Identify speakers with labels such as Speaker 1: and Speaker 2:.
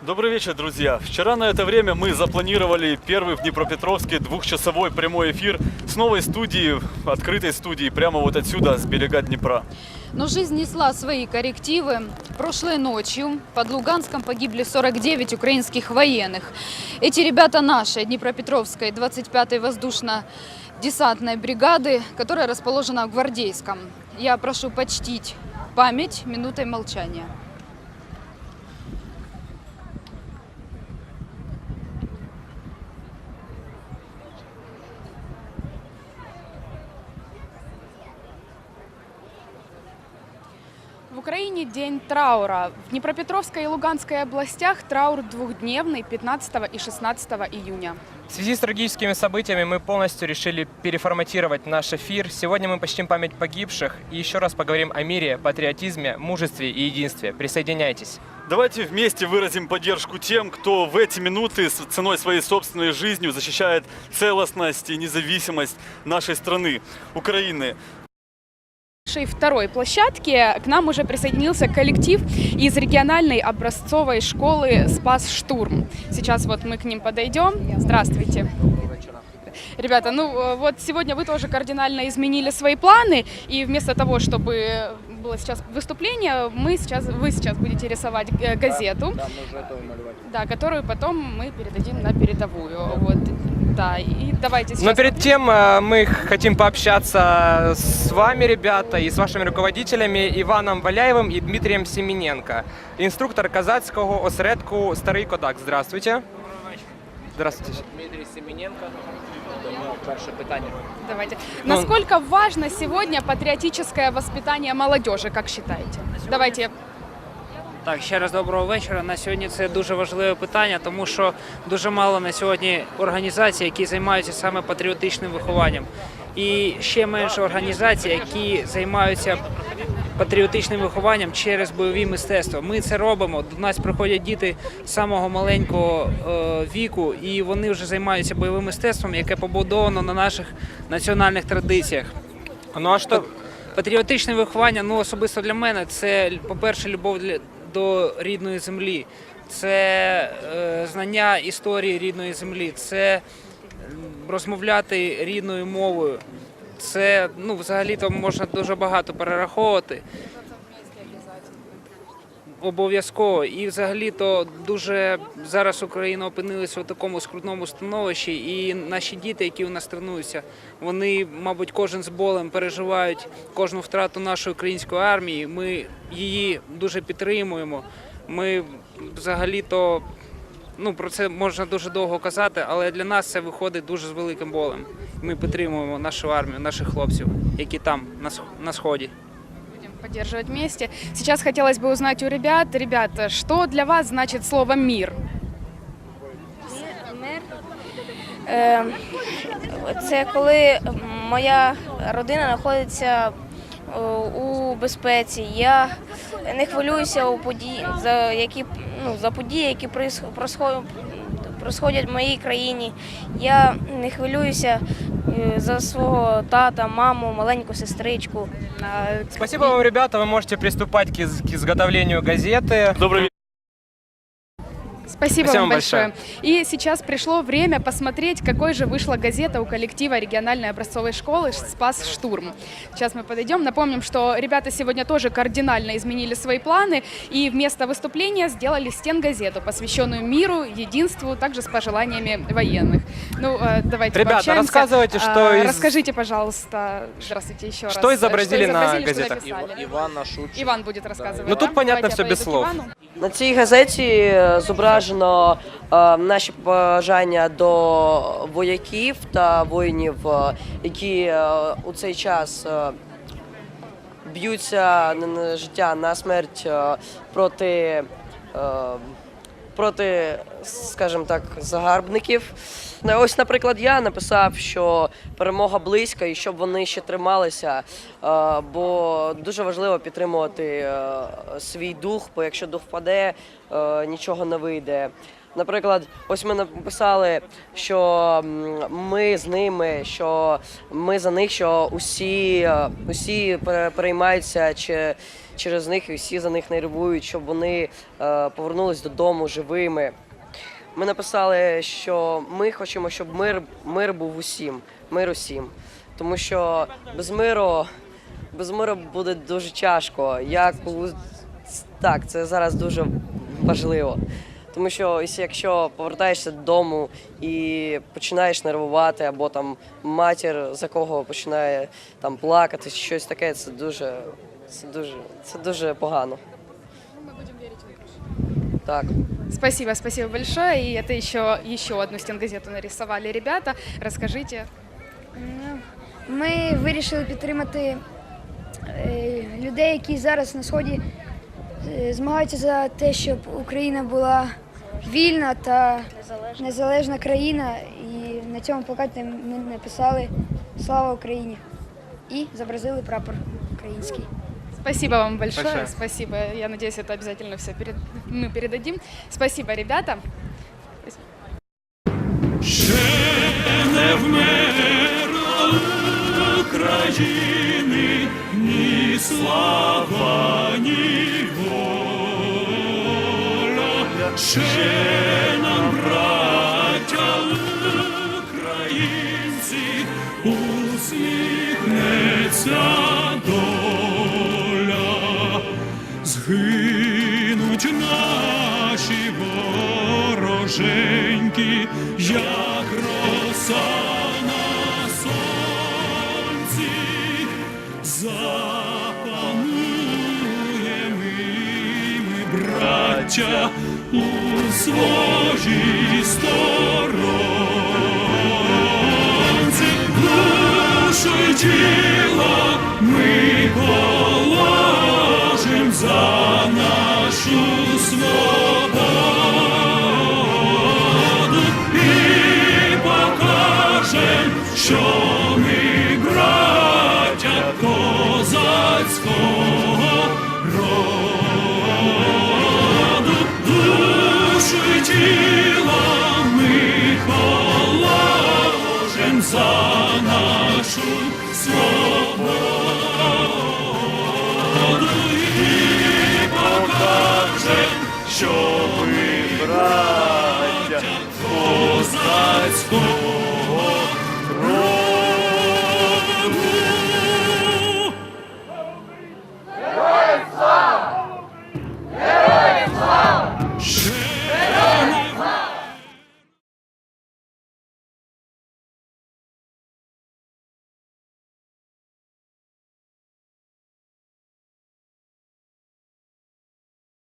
Speaker 1: Добрый вечер, друзья. Вчера на это время мы запланировали первый в Днепропетровске двухчасовой прямой эфир с новой студии, открытой студии, прямо вот отсюда, с берега Днепра.
Speaker 2: Но жизнь несла свои коррективы. Прошлой ночью под Луганском погибли 49 украинских военных. Эти ребята нашей Днепропетровской 25-й воздушно-десантной бригады, которая расположена в Гвардейском. Я прошу почтить память минутой молчания.
Speaker 3: Украине день траура. В Днепропетровской и Луганской областях траур двухдневный 15 и 16 июня.
Speaker 4: В связи с трагическими событиями мы полностью решили переформатировать наш эфир. Сегодня мы почтим память погибших и еще раз поговорим о мире, патриотизме, мужестве и единстве. Присоединяйтесь.
Speaker 1: Давайте вместе выразим поддержку тем, кто в эти минуты с ценой своей собственной жизнью защищает целостность и независимость нашей страны, Украины.
Speaker 3: Нашей второй площадке к нам уже присоединился коллектив из региональной образцовой школы «Спас Штурм». Сейчас вот мы к ним подойдем. Здравствуйте. Ребята, ну э, вот сегодня вы тоже кардинально изменили свои планы, и вместо того, чтобы было сейчас выступление, мы сейчас, вы сейчас будете рисовать э, газету, да, которую потом мы передадим на передовую. Вот, да, и давайте сейчас...
Speaker 4: Но перед тем э, мы хотим пообщаться с вами, ребята, и с вашими руководителями Иваном Валяевым и Дмитрием Семененко, инструктор казацького осередку Старий Кодак. Здравствуйте. Здравствуйте.
Speaker 5: Дмитрий Семененко. Тому перше питання.
Speaker 3: Давайте.
Speaker 4: Ну-
Speaker 3: Насколько важно сегодня патриотическое воспитание молодежи, как считаете? Давайте.
Speaker 6: так, ще раз доброго вечора. На сьогодні це дуже важливе питання, тому що дуже мало на сьогодні організацій, які займаються саме патріотичним вихованням. І ще менше організацій, які займаються патріотичним вихованням через бойові мистецтва. Ми це робимо. До нас приходять діти з самого маленького е, віку, і вони вже займаються бойовим мистецтвом, яке побудовано на наших національних традиціях.
Speaker 4: Ну а что,
Speaker 6: Патріотичне виховання, ну особисто для мене, це, по-перше, любов для, до рідної землі, це е, знання історії рідної землі, це розмовляти рідною мовою. Це ну, взагалі-то можна дуже багато перераховувати. Обов'язково. І взагалі-то дуже зараз Україна опинилася у такому скрутному становищі, і наші діти, які у нас тренуються, вони, мабуть, кожен з болем переживають кожну втрату нашої української армії. Ми її дуже підтримуємо. Ми взагалі-то ну про це можна дуже довго казати, але для нас це виходить дуже з великим болем. Ми підтримуємо нашу армію, наших хлопців, які там на сході.
Speaker 3: Поддерживать вместе. Сейчас хотелось бы узнать у ребят, ребята, что для вас значит слово «мир»?
Speaker 7: Мир. Це коли моя родина знаходиться е, у безпеці. Я не хвилююся у події, за які ну, за події, які проис- происходять в моїй країні. Я не хвилююся за свого тата, маму, маленьку сестричку.
Speaker 3: А,
Speaker 4: спасибо вам, ребята, вы можете приступать к, из- к изготовлению газеты.
Speaker 1: Добрый вечер.
Speaker 3: Спасибо,
Speaker 4: Спасибо
Speaker 3: вам
Speaker 4: вам
Speaker 3: большое. И сейчас пришло время посмотреть, какой же вышла газета у коллектива региональной образцовой школы «Спас Штурм». Сейчас мы подойдем. Напомним, что ребята сегодня тоже кардинально изменили свои планы и вместо выступления сделали стенгазету, посвященную миру, единству, также с пожеланиями военных. Ну, э, давайте
Speaker 4: Ребята,
Speaker 3: пообщаемся.
Speaker 4: рассказывайте, что
Speaker 3: А,
Speaker 4: из-
Speaker 3: Расскажите, пожалуйста, здравствуйте еще раз.
Speaker 4: Что изобразили на
Speaker 3: изобразили, что
Speaker 4: газетах?
Speaker 3: написали?
Speaker 5: Іван Нашуч.
Speaker 3: Иван будет рассказывать.
Speaker 4: Ну, тут
Speaker 3: да?
Speaker 4: понятно
Speaker 3: Давайте
Speaker 4: всё
Speaker 3: я
Speaker 4: без
Speaker 3: подойду к
Speaker 4: слов.
Speaker 3: Ивану.
Speaker 8: На цій газеті е, зображено Е, наші бажання до вояків та воїнів, е, які е, у цей час б'ються на життя на смерть проти, проти, скажімо так, загарбників. Ну, Ось, наприклад, я написав, що перемога близька і щоб вони ще трималися, е, бо дуже важливо підтримувати е, свій дух, бо якщо дух впаде, е, нічого не вийде. Наприклад, ось ми написали, що ми з ними, що ми за них, що усі, усі пере- переймаються чи, через них, і всі за них нервують, щоб вони е, повернулись додому живими. Ми написали, що ми хочемо, щоб мир, мир був усім, мир усім. Тому що без миру, без миру буде дуже тяжко. Як так, це зараз дуже важливо. Тому що ось якщо повертаєшся додому і починаєш нервувати, або там матір за кого починає там плакати, чи щось таке, це дуже, це дуже, це дуже погано. Ми будемо Так.
Speaker 3: Спасибо, спасибо большое. И это еще, еще одну стенгазету нарисовали ребята. Расскажите.
Speaker 9: Ну, Ми вирішили підтримати е, людей, які зараз на сході змагаються за те, щоб Україна була вільна та незалежна країна. І на цьому плакаті ми написали Слава Україні і зобразили прапор український.
Speaker 3: Спасибо вам большое.
Speaker 4: Большое.
Speaker 3: Спасибо. Я надеюсь, это обязательно все перед... мы передадим. Спасибо, ребята.
Speaker 1: Не вмерла України ні слава, нам, браття українці, усміхнеться доля. Згинуть наші вороженьки, як роса на сонці, запануємо ми, браття, у своїй сторонці, душу й ми положим за нашу свободу Shoot.